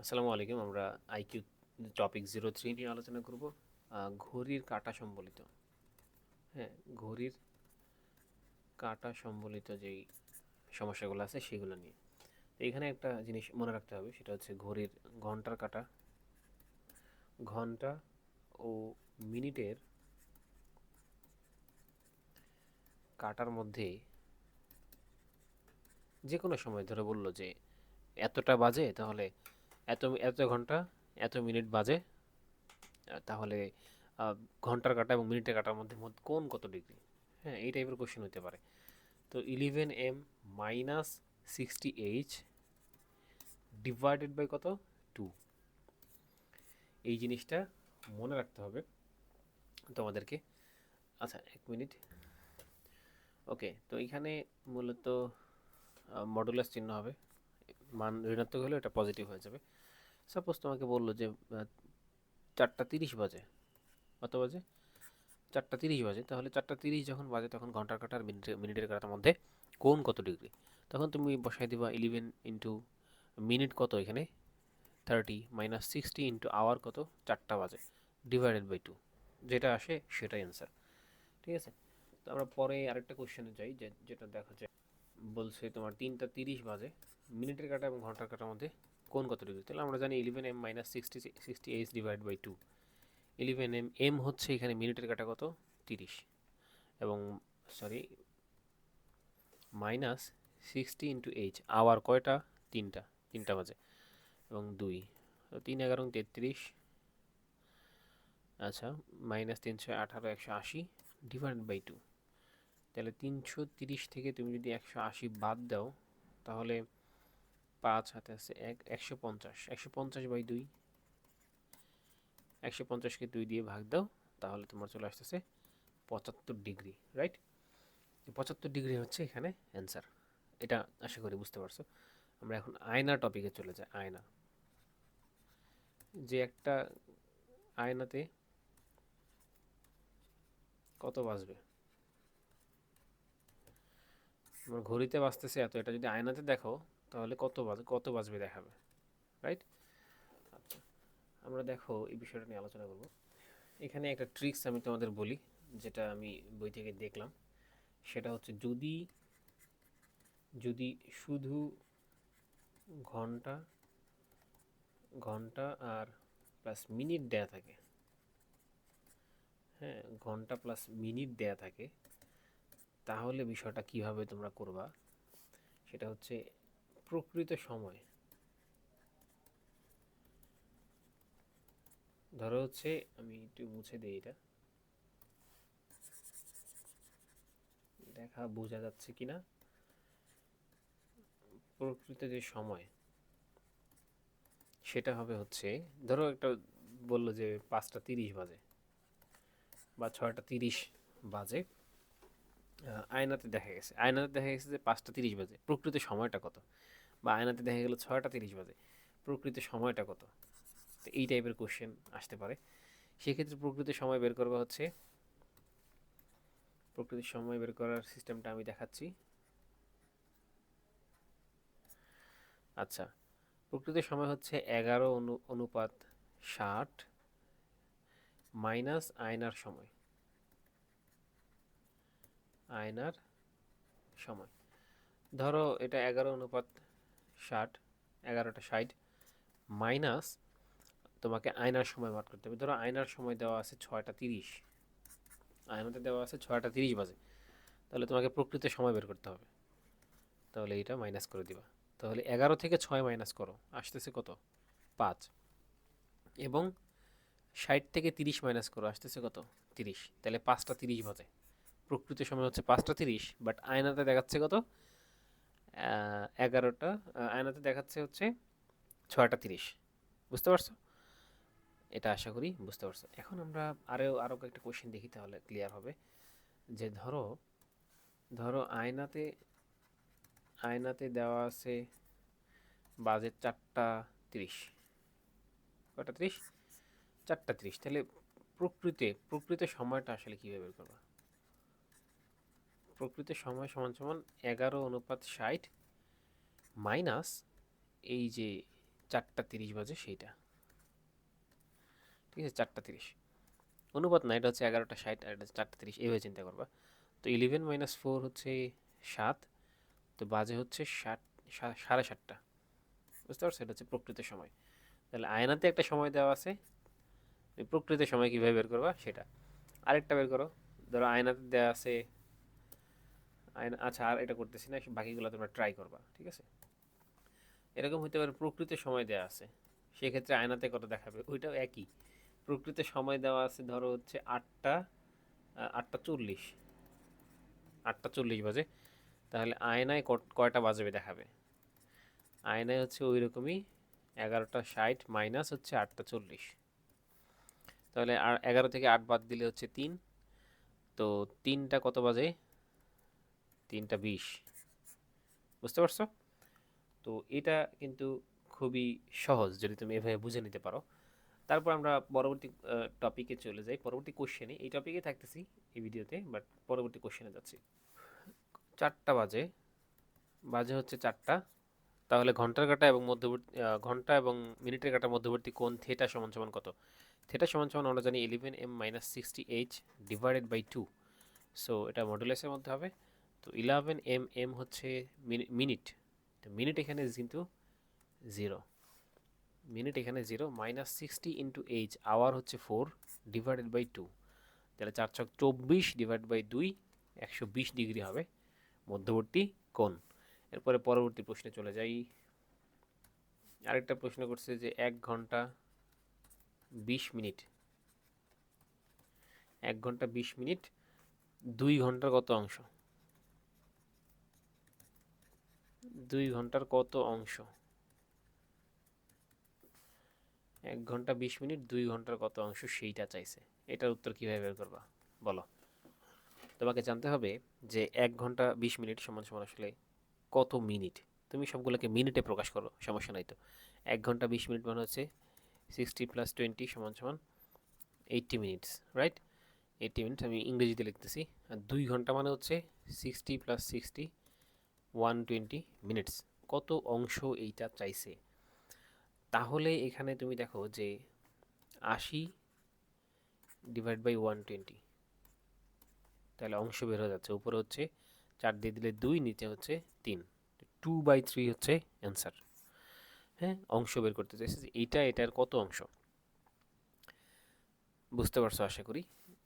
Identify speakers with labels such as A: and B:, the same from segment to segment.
A: আসসালামু আলাইকুম, আমরা আইকিউ টপিক জিরো থ্রি নিয়ে আলোচনা করব ঘড়ির কাঁটা সম্বলিত। হ্যাঁ ঘড়ির কাঁটা সম্বলিত যেই সমস্যাগুলো আছে সেগুলো নিয়ে। এখানে একটা জিনিস মনে রাখতে হবে, সেটা হচ্ছে ঘড়ির ঘণ্টার কাঁটা। ঘণ্টা ও মিনিটের কাটার মধ্যে যে কোনো সময়, ধরে বলল যে এতটা বাজে, তাহলে এত এত ঘণ্টা, এত মিনিট বাজে। তাহলে ঘণ্টার কাটা এবং মিনিটের কাটার মধ্যে কোন কত ডিগ্রি? হ্যাঁ এই টাইপের কোশ্চেন হতে পারে। তো eleven M minus sixty H divided by কত? টু এই জিনিসটা মনে রাখতে হবে তোমাদেরকে। আচ্ছা এক মিনিট। ওকে, তো এখানে মূলত মডুলাস চিহ্ন হবে। মান ঋণাত্মক হলে এটা পজিটিভ হয়ে যাবে। সাপোজ তোমাকে বলল যে চারটা তিরিশ বাজে। কত বাজে? চারটা তিরিশ বাজে। তাহলে চারটা তিরিশ যখন বাজে, তখন ঘণ্টার কাটার মিনিটের মিনিটের কাটার মধ্যে কোন কত ডিগ্রি? তখন তুমি বসাই দিবা ইলেভেন ইন্টু মিনিট কত এখানে? Thirty minus sixty into hour কত? চারটা বাজে। ডিভাইডেড বাই টু যেটা আসে সেটাই অ্যান্সার ঠিক আছে? তো আমরা পরে আরেকটা কোশ্চেনে যাই, যে যেটা দেখা যায়, বলছে তোমার তিনটা তিরিশ বাজে। মিনিটের কাটা এবং ঘণ্টার কাটার মধ্যে কোন কত ডিগ্রি? তাহলে আমরা জানি eleven M minus sixty sixty H divide by two eleven M M হচ্ছে এখানে মিনিটের কাটা কত? তিরিশ। এবং sorry minus sixty into H hour কয়টা? তিনটা তিনটা বাজে। এবং দুই। তিন, এগারো তেত্রিশ। আচ্ছা মাইনাস তিনশো আঠারো, একশো আশি ডিভাইড বাই টু তাহলে তিনশো তিরিশ থেকে তুমি যদি একশো আশি বাদ দাও, তাহলে পাঁচ হাতে আছে, এক, একশো পঞ্চাশ। একশো পঞ্চাশ বাই দুই। একশো পঞ্চাশকে দুই দিয়ে ভাগ দাও, তাহলে তোমার চলে আসতেছে পঁচাত্তর ডিগ্রি রাইট পঁচাত্তর ডিগ্রি হচ্ছে এখানে অ্যান্সার এটা আশা করি বুঝতে পারছ। আমরা এখন আয়না টপিকে চলে যাই, আয়না। যে একটা আয়নাতে কত বাজবে? ঘড়িতে বাঁচতেছে এত, এটা যদি আয়নাতে দেখো তাহলে কত বাজ, কত বাজবে দেখাবে রাইট আচ্ছা আমরা দেখো এই বিষয়টা নিয়ে আলোচনা করব। এখানে একটা ট্রিক্স আমি তোমাদের বলি, যেটা আমি বই থেকে দেখলাম। সেটা হচ্ছে যদি যদি শুধু ঘণ্টা ঘণ্টা আর প্লাস মিনিট দেয়া থাকে হ্যাঁ ঘণ্টা প্লাস মিনিট দেয়া থাকে, তাহলে বিষয়টা কীভাবে তোমরা করবা? সেটা হচ্ছে প্রকৃত সময়। ধরো হচ্ছে, আমি একটু মুছে দিই এটা। দেখা বোঝা যাচ্ছে কিনা? প্রকৃত যে সময়, সেটা হবে হচ্ছে, ধরো একটা বলল যে পাঁচটা তিরিশ বাজে বা ছয়টা তিরিশ বাজে। আয়নাতে দেখা গেছে। আয়নাতে দেখা গেছে যে পাঁচটা তিরিশ বাজে। প্রকৃত সময়টা কত? বা আয়নাতে দেখা গেলো ছয়টা তিরিশ বাজে। প্রকৃত সময়টা কত? তো এই টাইপের কোশ্চেন আসতে পারে। সেক্ষেত্রে প্রকৃত সময় বের করবা হচ্ছে প্রকৃত সময় বের করার সিস্টেমটা আমি দেখাচ্ছি। আচ্ছা প্রকৃত সময় হচ্ছে এগারো অনু, অনুপাত ষাট মাইনাস আয়নার সময়। আয়নার সময় ধরো এটা এগারো অনুপাত ষাট, এগারোটা ষাট মাইনাস তোমাকে আয়নার সময় বার করতে হবে। ধরো আয়নার সময় দেওয়া আছে ছয়টা তিরিশ। আয়নাতে দেওয়া আছে ছয়টা তিরিশ বাজে। তাহলে তোমাকে প্রকৃত সময় বের করতে হবে। তাহলে এটা মাইনাস করে দিবা। তাহলে এগারো থেকে ছয় মাইনাস করো। আসতেছে কত? পাঁচ। এবং ষাট থেকে তিরিশ মাইনাস করো। আসতেছে কত? তিরিশ। তাহলে পাঁচটা তিরিশ বাজে। প্রকৃত সময় হচ্ছে পাঁচটা তিরিশ বাট আয়নাতে দেখাচ্ছে কত? এগারোটা আয়নাতে দেখাচ্ছে হচ্ছে ছয়টা তিরিশ। বুঝতে পারছ? এটা আশা করি বুঝতে পারছ। এখন আমরা আরও আরও কয়েকটা কোশ্চেন দেখি তাহলে ক্লিয়ার হবে। যে ধরো ধরো আয়নাতে আয়নাতে দেওয়া আছে বাজে চারটা তিরিশ। কটা তিরিশ? চারটা তিরিশ। তাহলে প্রকৃতে প্রকৃত সময়টা আসলে কীভাবে বের করবা? প্রকৃত সময় সমান সমান এগারো অনুপাত ষাট মাইনাস এই যে চারটা তিরিশ বাজে সেইটা। ঠিক আছে, চারটা তিরিশ। অনুপাত না, এটা হচ্ছে এগারোটা ষাট আর এটা চারটা তিরিশ, এইভাবে চিন্তা করবা। তো ইলেভেন মাইনাস ফোর হচ্ছে সাত, তো বাজে হচ্ছে ষাট সাড়ে সাতটা। বুঝতে পারছ? এটা হচ্ছে প্রকৃত সময়। তাহলে আয়নাতে একটা সময় দেওয়া আছে প্রকৃত সময় কীভাবে বের করবা? সেটা। আরেকটা বের করো। ধরো আয়নাতে দেওয়া আছে আচ্ছা আর এটা করতেছি না বাকিগুলো তোমরা ট্রাই করবা, ঠিক আছে? এরকম হতে পারে প্রকৃত সময় দেওয়া আছে। সেক্ষেত্রে আয়নাতে কত দেখাবে? ওইটাও একই। প্রকৃত সময় দেওয়া আছে, ধরো হচ্ছে আটটা আটটা চল্লিশ। আটটা চল্লিশ বাজে। তাহলে আয়নায় কয়টা বাজবে দেখাবে? আয়নায় হচ্ছে ওই রকমই এগারোটা ষাট মাইনাস হচ্ছে আটটা চল্লিশ। তাহলে আর এগারো থেকে আট বাদ দিলে হচ্ছে তিন। তো তিনটা কত বাজে? তিনটা বিশ বুঝতে পারছ? তো এটা কিন্তু খুবই সহজ যদি তুমি এভাবে বুঝে নিতে পারো। তারপর আমরা পরবর্তী টপিকে চলে যাই। পরবর্তী কোশ্চেনে এই টপিকে থাকতেছি এই ভিডিওতে বাট পরবর্তী কোশ্চেনে যাচ্ছি। চারটা বাজে। বাজে হচ্ছে চারটা। তাহলে ঘণ্টার কাটা এবং মধ্যবর্তী ঘণ্টা এবং মিনিটের কাটা মধ্যবর্তী কোন থেটা সমান সমান কত? থেটা সমান সমান আমরা জানি eleven M minus sixty H divided by two so এটা মডুলাসের মধ্যে হবে। তো ইলেভেন এম এম হচ্ছে মিনিট তো মিনিট এখানে কিন্তু জিরো মিনিট এখানে zero minus sixty into H hour হচ্ছে ফোর ডিভাইডেড বাই টু তাহলে চার ছক চব্বিশ ডিভাইড বাই দুই, একশো বিশ ডিগ্রি হবে মধ্যবর্তী কোণ। এরপরে পরবর্তী প্রশ্নে চলে যাই। আরেকটা প্রশ্ন করছে যে এক ঘণ্টা বিশ মিনিট। এক ঘণ্টা বিশ মিনিট, দুই ঘণ্টার কত অংশ? দুই ঘণ্টার কত অংশ? এক ঘণ্টা বিশ মিনিট, দুই ঘণ্টার কত অংশ সেইটা চাইছে। এটার উত্তর কীভাবে বের করবা? বলো। তোমাকে জানতে হবে যে এক ঘণ্টা বিশ মিনিট সমান সমান আসলে কত মিনিট? তুমি সবগুলোকে মিনিটে প্রকাশ করো, সমস্যা নাই তো। এক ঘণ্টা বিশ মিনিট মানে হচ্ছে সিক্সটি প্লাস টোয়েন্টি সমান সমান eighty minutes right eighty minutes আমি ইংরেজিতে লিখতেছি। আর দুই ঘণ্টা মানে হচ্ছে sixty plus sixty one twenty minutes কত অংশ এইটা চাইছে? তাহলে এখানে তুমি দেখো যে আশি ডিভাইড বাই ওয়ান টোয়েন্টি তাহলে অংশ বের হয়ে যাচ্ছে। উপরে হচ্ছে চার দিয়ে দিলে দুই, নিচে হচ্ছে তিন। টু বাই থ্রি হচ্ছে অ্যান্সার হ্যাঁ অংশ বের করতে চাইছে যে এইটা, এটার কত অংশ? বুঝতে পারছ আশা করি?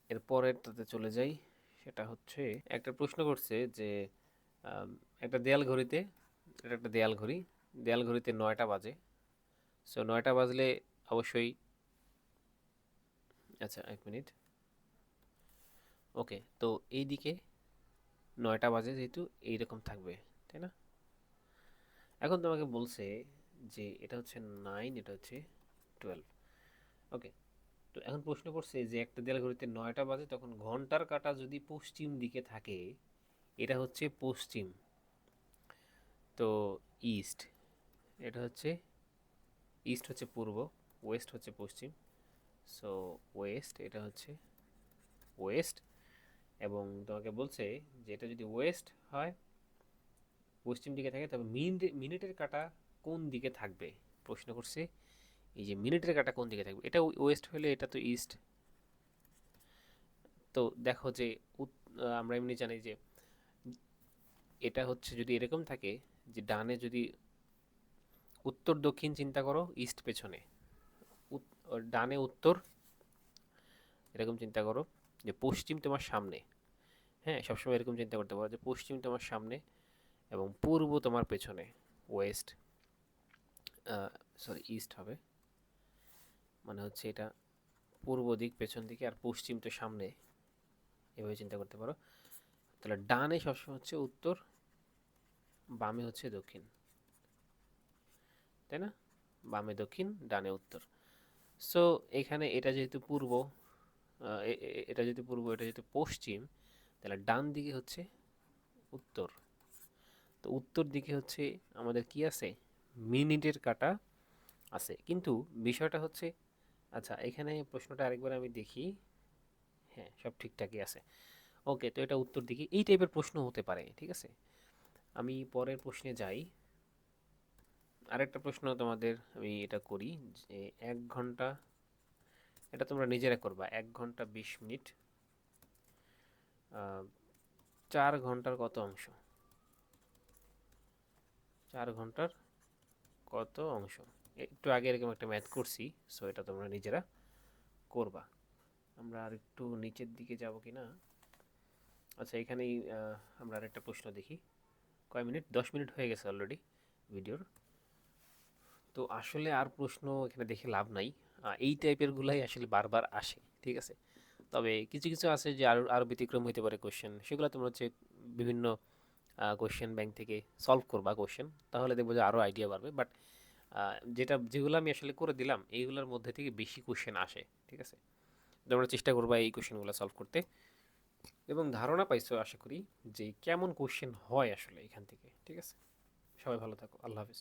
A: এরপরেরটাতে চলে যাই। সেটা হচ্ছে, একটা প্রশ্ন করছে যে একটা দেয়াল ঘড়িতে, এটা একটা দেয়াল ঘড়ি। দেয়াল ঘড়িতে নয়টা বাজে। সো নয়টা বাজলে অবশ্যই আচ্ছা এক মিনিট। ওকে তো এই দিকে নয়টা বাজে যেহেতু, এইরকম থাকবে, তাই না? এখন তোমাকে বলছে যে এটা হচ্ছে নাইন এটা হচ্ছে টুয়েলভ ওকে তো এখন প্রশ্ন করছে যে একটা দেয়াল ঘড়িতে নয়টা বাজে, তখন ঘণ্টার কাঁটা যদি পশ্চিম দিকে থাকে এটা হচ্ছে পশ্চিম। তো ইস্ট এটা হচ্ছে ইস্ট হচ্ছে পূর্ব ওয়েস্ট হচ্ছে পশ্চিম। সো ওয়েস্ট এটা হচ্ছে ওয়েস্ট এবং তোমাকে বলছে যে এটা যদি ওয়েস্ট হয়, পশ্চিম দিকে থাকে, তবে মিনিট মিনিটের কাটা কোন দিকে থাকবে? প্রশ্ন করছে, এই যে মিনিটের কাটা কোন দিকে থাকবে? এটা ওয়েস্ট হলে এটা তো ইস্ট তো দেখো যে আমরা এমনি জানি যে এটা হচ্ছে যদি এরকম থাকে যে ডানে যদি উত্তর দক্ষিণ চিন্তা করো, ইস্ট পেছনে। ডানে উত্তর, এরকম চিন্তা করো যে পশ্চিম তোমার সামনে। হ্যাঁ সবসময় এরকম চিন্তা করতে পারো যে পশ্চিম তোমার সামনে এবং পূর্ব তোমার পেছনে, ওয়েস্ট সরি ইস্ট হবে। মানে হচ্ছে এটা পূর্ব দিক, পেছন দিকে আর পশ্চিম তো সামনে। এভাবে চিন্তা করতে পারো। তাহলে ডানে সবসময় হচ্ছে উত্তর বামে হচ্ছে দক্ষিণ। তাই না? বামে দক্ষিণ, ডানে উত্তর। সো এখানে এটা যেহেতু পূর্ব এটা যেহেতু পূর্ব, এটা যেহেতু পশ্চিম, তাহলে ডান দিকে হচ্ছে উত্তর। তো উত্তর দিকে হচ্ছে আমাদের কি আছে? মিনিটের কাটা আছে। কিন্তু বিষয়টা হচ্ছে আচ্ছা এখানে প্রশ্নটা আরেকবার আমি দেখি। হ্যাঁ সব ঠিকঠাকই আছে। ওকে তো এটা উত্তর দিকে। এই টাইপের প্রশ্ন হতে পারে, ঠিক আছে? আমি পরের প্রশ্নে যাই। আরেকটা প্রশ্ন তোমাদের আমি এটা করি যে এক ঘণ্টা, এটা তোমরা নিজেরা করবা, এক ঘণ্টা বিশ মিনিট চার ঘণ্টার কত অংশ? চার ঘণ্টার কত অংশ? একটু আগে এরকম একটা ম্যাথ করছি সো এটা তোমরা নিজেরা করবা। আমরা আর একটু নিচের দিকে যাব কি না আচ্ছা এখানেই আমরা আরেকটা প্রশ্ন দেখি। কয় মিনিট? দশ মিনিট হয়ে গেছে অলরেডি ভিডিওর তো আসলে আর প্রশ্ন এখানে দেখে লাভ নাই। এই টাইপের গুলাই আসলে বারবার আসে, ঠিক আছে? তবে কিছু কিছু আছে যে আরও আরও ব্যতিক্রম হতে পারে কোশ্চেন সেগুলো তোমরা হচ্ছে বিভিন্ন কোশ্চেন ব্যাংক থেকে সলভ করবা কোশ্চেন তাহলে দেখব যে আরও আইডিয়া বাড়বে। বাট যেটা, যেগুলো আমি আসলে করে দিলাম, এইগুলোর মধ্যে থেকে বেশি কোশ্চেন আসে, ঠিক আছে? তোমরা চেষ্টা করবা এই কোশ্চেনগুলো সলভ করতে। এবং ধারণা পাইছো আশা করি যে কেমন কোশ্চেন হয় আসলে এখান থেকে, ঠিক আছে? সবাই ভালো থাকো, আল্লাহ হাফিজ।